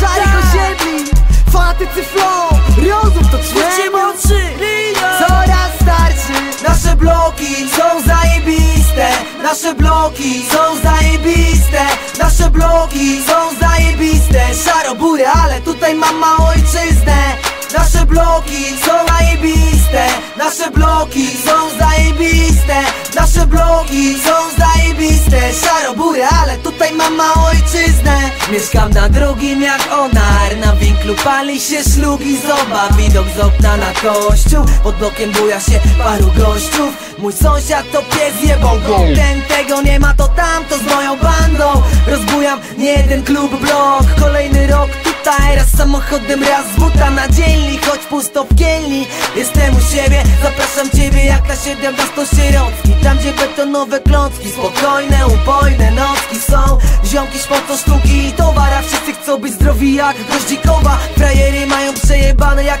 Szarych osiedli Fanatycy flow, rozum to czemu mocy, Coraz starszy Nasze bloki są zajebiste. Nasze bloki są zajebiste. Nasze bloki są zajebiste. Szarobury, ale tutaj mam małą ojczyznę. Nasze bloki są zajebiste. Nasze bloki są zajebiste. Nasze bloki są zajebiste. Szarobury, ale tutaj mam małą ojczyznę Mieszkam na drugim jak onar. Na winklu pali się szlug i zoba Widok z okna na kościół. Pod blokiem buja się paru gościów. Mój sąsiad to pies jebał Ten tego nie ma to tamto z moją bandą. Rozbujam nie jeden klub blok. Kolejny rok tutaj. Raz samochodem, raz z buta na dzielni. Choć pusto w kielni Jestem u siebie. Zapraszam ciebie jak na 17 sierocki. Tam gdzie betonowe klocki Spokojne, upojne nocki są. Ziomki śpocą sztuki jak Goździkowa Frajery mają przejebane jak